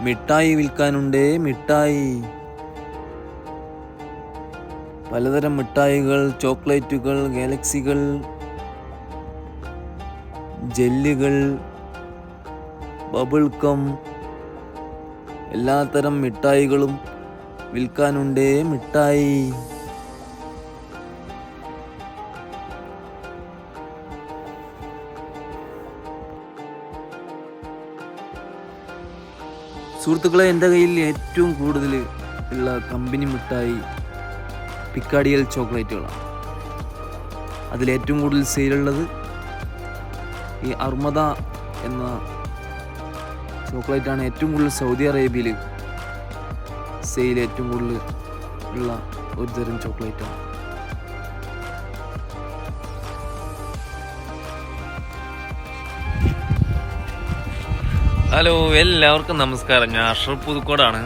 മിഠായി വിൽക്കാനുണ്ടേ മിഠായി. പലതരം മിഠായികൾ ചോക്ലേറ്റുകൾ ഗാലക്സികൾ ജെല്ലുകൾ ബബിൾക്കം എല്ലാത്തരം മിഠായികളും വിൽക്കാനുണ്ടേ മിഠായി. സുഹൃത്തുക്കളെ എന്റെ കയ്യിൽ ഏറ്റവും കൂടുതൽ ഉള്ള കമ്പനി മിഠായി പിക്കാടിയൽ ചോക്ലേറ്റുകളാണ്. അതിലേറ്റവും കൂടുതൽ സെയിലുള്ളത് ഈ അർമദ എന്ന ചോക്ലേറ്റാണ്. ഏറ്റവും കൂടുതൽ സൗദി അറേബ്യയിൽ സെയിൽ ഏറ്റവും കൂടുതൽ ഉള്ള ഒരു തരം ചോക്ലേറ്റാണ്. ഹലോ എല്ലാവർക്കും നമസ്കാരം. ഞാൻ അഷർ പുതുക്കോടാണ്.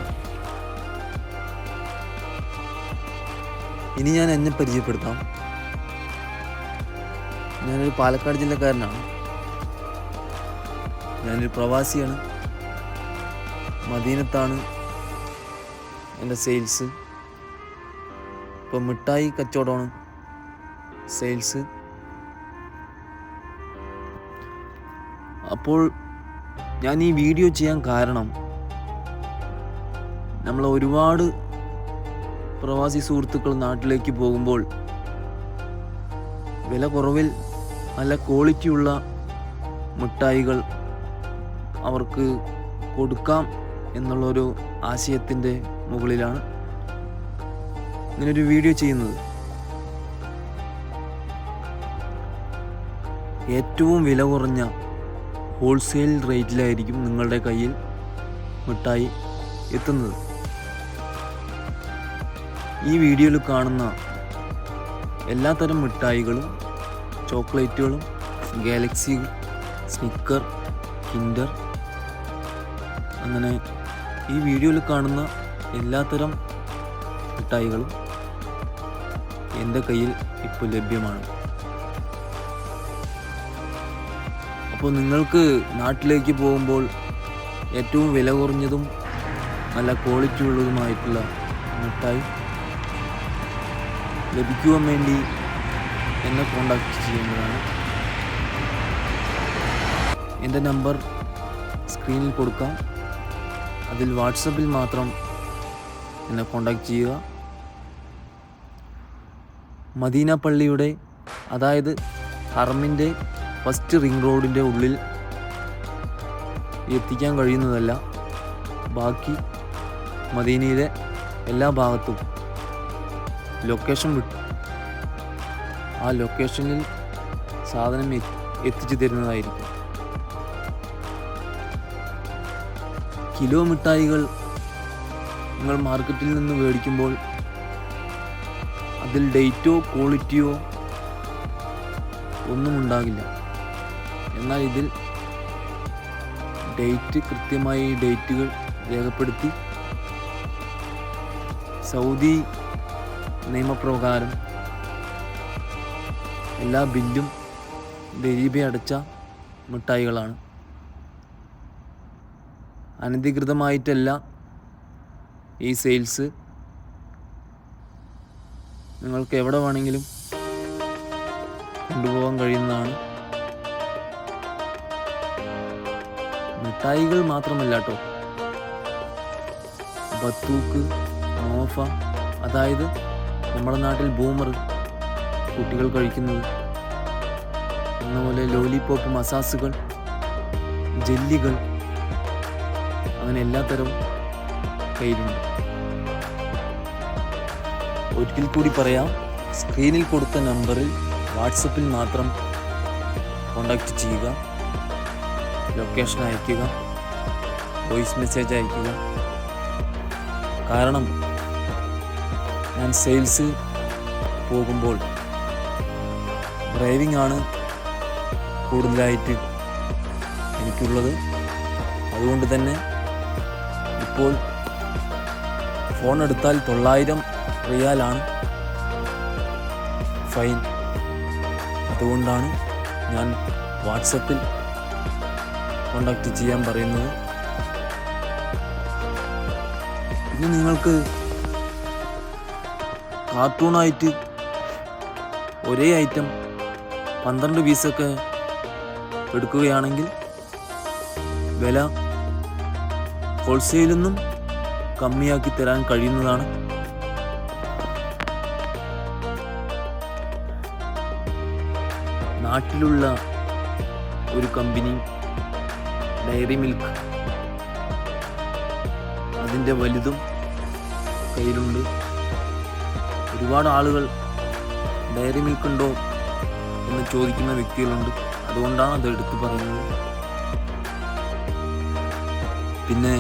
ഇനി ഞാൻ എന്നെ പരിചയപ്പെടുത്താം. ഞാനൊരു പാലക്കാട് ജില്ലക്കാരനാണ്. ഞാനൊരു പ്രവാസിയാണ്. മദീനത്താണ് എന്റെ സെയിൽസ്. ഇപ്പം മിഠായി കച്ചവടമാണ് സെയിൽസ്. അപ്പോൾ ഞാൻ ഈ വീഡിയോ ചെയ്യാൻ കാരണം നമ്മൾ ഒരുപാട് പ്രവാസി സുഹൃത്തുക്കൾ നാട്ടിലേക്ക് പോകുമ്പോൾ വില കുറവിൽ നല്ല ക്വാളിറ്റിയുള്ള മിഠായികൾ അവർക്ക് കൊടുക്കാം എന്നുള്ളൊരു ആശയത്തിന്റെ മുകളിലാണ് ഇങ്ങനൊരു വീഡിയോ ചെയ്യുന്നത്. ഏറ്റവും വില കുറഞ്ഞ ഹോൾസെയിൽ റേറ്റിലായിരിക്കും നിങ്ങളുടെ കയ്യിൽ മിഠായി എത്തുന്നത്. ഈ വീഡിയോയിൽ കാണുന്ന എല്ലാത്തരം മിഠായികളും ചോക്ലേറ്റുകളും ഗാലക്സി സ്നിക്കർ കിൻഡർ അങ്ങനെ ഈ വീഡിയോയിൽ കാണുന്ന എല്ലാത്തരം മിഠായികളും എന്റെ കയ്യിൽ ഇപ്പോൾ ലഭ്യമാണ്. അപ്പോൾ നിങ്ങൾക്ക് നാട്ടിലേക്ക് പോകുമ്പോൾ ഏറ്റവും വില കുറഞ്ഞതും നല്ല ക്വാളിറ്റി ഉള്ളതുമായിട്ടുള്ള മിഠായി ലഭിക്കുവാൻ വേണ്ടി എന്നെ കോണ്ടാക്ട് ചെയ്യേണ്ടതാണ് എന്റെ നമ്പർ സ്ക്രീനിൽ കൊടുക്കാം. അതിൽ വാട്സപ്പിൽ മാത്രം എന്നെ കോണ്ടാക്ട് ചെയ്യുക. മദീന പള്ളിയുടെ അതായത് ഹറമിന്റെ ഫസ്റ്റ് റിംഗ് റോഡിന്റെ ഉള്ളിൽ എത്തിക്കാൻ കഴിയുന്നതല്ല. ബാക്കി മദീനയിലെ എല്ലാ ഭാഗത്തും ലൊക്കേഷൻ വിട്ടു ആ ലൊക്കേഷനിൽ സാധനം എത്തിച്ചു തരുന്നതായിരിക്കും. കിലോ മിഠായികൾ നിങ്ങൾ മാർക്കറ്റിൽ നിന്ന് മേടിക്കുമ്പോൾ അതിൽ ഡേറ്റോ ക്വാളിറ്റിയോ ഒന്നും ഉണ്ടാകില്ല. എന്നാൽ ഇതിൽ ഡേറ്റ് കൃത്യമായി ഡേറ്റുകൾ രേഖപ്പെടുത്തി സൗദി നിയമപ്രകാരം എല്ലാ ബില്ലും ദരീബി അടച്ച മിഠായികളാണ്. അനധികൃതമായിട്ടല്ല ഈ സെയിൽസ്. നിങ്ങൾക്ക് എവിടെ വേണമെങ്കിലും കൊണ്ടുപോകാൻ കഴിയുന്നതാണ്. മിഠായികൾ മാത്രമല്ല കേട്ടോ ബത്തൂക്ക് നോഫ അതായത് നമ്മുടെ നാട്ടിൽ ബൂമർ കുട്ടികൾ കഴിക്കുന്നത്. എന്നപോലെ ലോലിപോപ്പ് മസാസുകൾ ജെല്ലികൾ അങ്ങനെ എല്ലാ തരവും കയ്യിലുണ്ട്. ഒരിക്കൽ കൂടി പറയാം സ്ക്രീനിൽ കൊടുത്ത നമ്പറിൽ വാട്സപ്പിൽ മാത്രം കോണ്ടാക്ട് ചെയ്യുക. ലൊക്കേഷൻ അയയ്ക്കുക വോയിസ് മെസ്സേജ് അയയ്ക്കുക കാരണം ഞാൻ സെയിൽസ് പോകുമ്പോൾ ഡ്രൈവിംഗ് ആണ് കൂടുതലായിട്ട് എനിക്കുള്ളത്. അതുകൊണ്ട് തന്നെ ഇപ്പോൾ ഫോൺ എടുത്താൽ തൊള്ളായിരം റിയാലാണ് ഫൈൻ അതുകൊണ്ടാണ് ഞാൻ വാട്സപ്പിൽ കോണ്ടാക്ട് ചെയ്യാൻ പറയുന്നത്. ഇനി നിങ്ങൾക്ക് കാർട്ടൂണായിട്ട് ഒരേ ഐറ്റം പന്ത്രണ്ട് പീസൊക്കെ എടുക്കുകയാണെങ്കിൽ വില ഹോൾസെയിൽ നിന്നും കമ്മിയാക്കി തരാൻ കഴിയുന്നതാണ്. നാട്ടിലുള്ള ഒരു കമ്പനി ഡയറി മിൽക്ക്. അതിന്റെ വലുതും കയ്യിലുണ്ട്. ഒരുപാട് ആളുകൾ ഡയറി മിൽക്ക് ഉണ്ടോ എന്ന് ചോദിക്കുന്ന വ്യക്തികളുണ്ട്. അതുകൊണ്ടാണ് അത് എടുത്തു പറയുന്നത്. പിന്നെ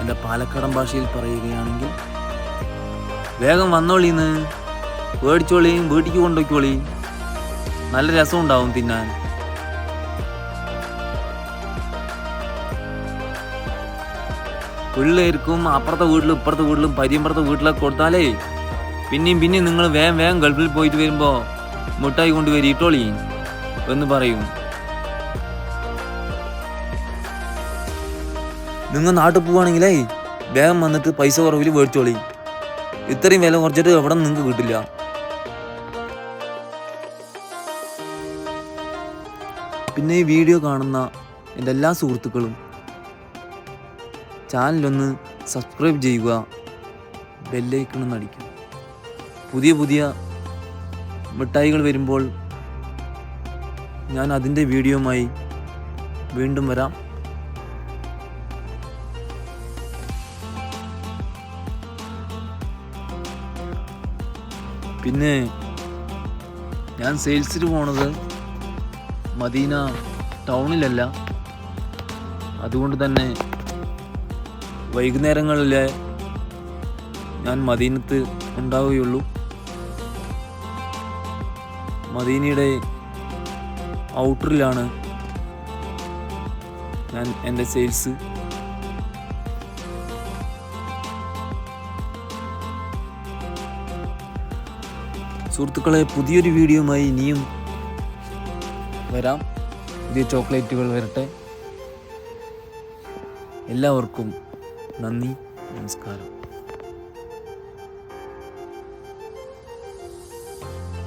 എന്റെ പാലക്കാടൻ ഭാഷയിൽ പറയുകയാണെങ്കിൽ വേഗം വന്നോളീന്ന് മേടിച്ചോളിയും വീട്ടിക്ക് കൊണ്ടുപോയിക്കോളി. നല്ല രസം ഉണ്ടാവും തിന്നാൻ. പിള്ളേർക്കും അപ്പുറത്തെ വീട്ടിലും ഇപ്പുറത്തെ വീട്ടിലും പരിയമ്പുറത്തെ വീട്ടിലൊക്കെ കൊടുത്താലേ പിന്നെയും പിന്നെയും നിങ്ങൾ വേഗം വേഗം ഗൾഫിൽ പോയിട്ട് വരുമ്പോൾ മുട്ടായി കൊണ്ടുവരി ഇട്ടോളി എന്ന് പറയും. നിങ്ങൾ നാട്ടിൽ പോവുകയാണെങ്കിലേ വേഗം വന്നിട്ട് പൈസ കുറവിൽ മേടിച്ചോളി. ഇത്രയും വില കുറച്ചിട്ട് എവിടെ നിങ്ങൾക്ക് കിട്ടില്ല. പിന്നെ ഈ വീഡിയോ കാണുന്ന എന്റെ എല്ലാ സുഹൃത്തുക്കളും ചാനലൊന്ന് സബ്സ്ക്രൈബ് ചെയ്യുക. ബെല്ലൈക്കണമെന്ന് അടിക്കുക. പുതിയ പുതിയ മിഠായികൾ വരുമ്പോൾ ഞാൻ അതിന്റെ വീഡിയോയുമായി വീണ്ടും വരാം. പിന്നെ ഞാൻ സെയിൽസിന് പോണത് മദീന ടൗണിലല്ല. അതുകൊണ്ട് തന്നെ വൈകുന്നേരങ്ങളിലെ ഞാൻ മദീനത്ത് ഉണ്ടാവുകയുള്ളൂ. മദീനയുടെ ഔട്ടറിലാണ് ഞാൻ എന്റെ സെയിൽസ്. സുഹൃത്തുക്കളെ പുതിയൊരു വീഡിയോയുമായി ഇനിയും വരാം. പുതിയ ചോക്ലേറ്റുകൾ വരട്ടെ. എല്ലാവർക്കും നന്ദി നമസ്കാരം.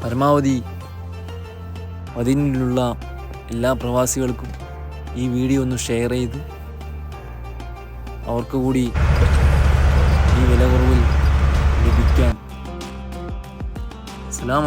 പരമാവധി മദീനിലുള്ള എല്ലാ പ്രവാസികൾക്കും ഈ വീഡിയോ ഒന്ന് ഷെയർ ചെയ്ത് അവർക്ക് കൂടി ഈ വില കുറവിൽ ലഭിക്കാൻ അസ്സാം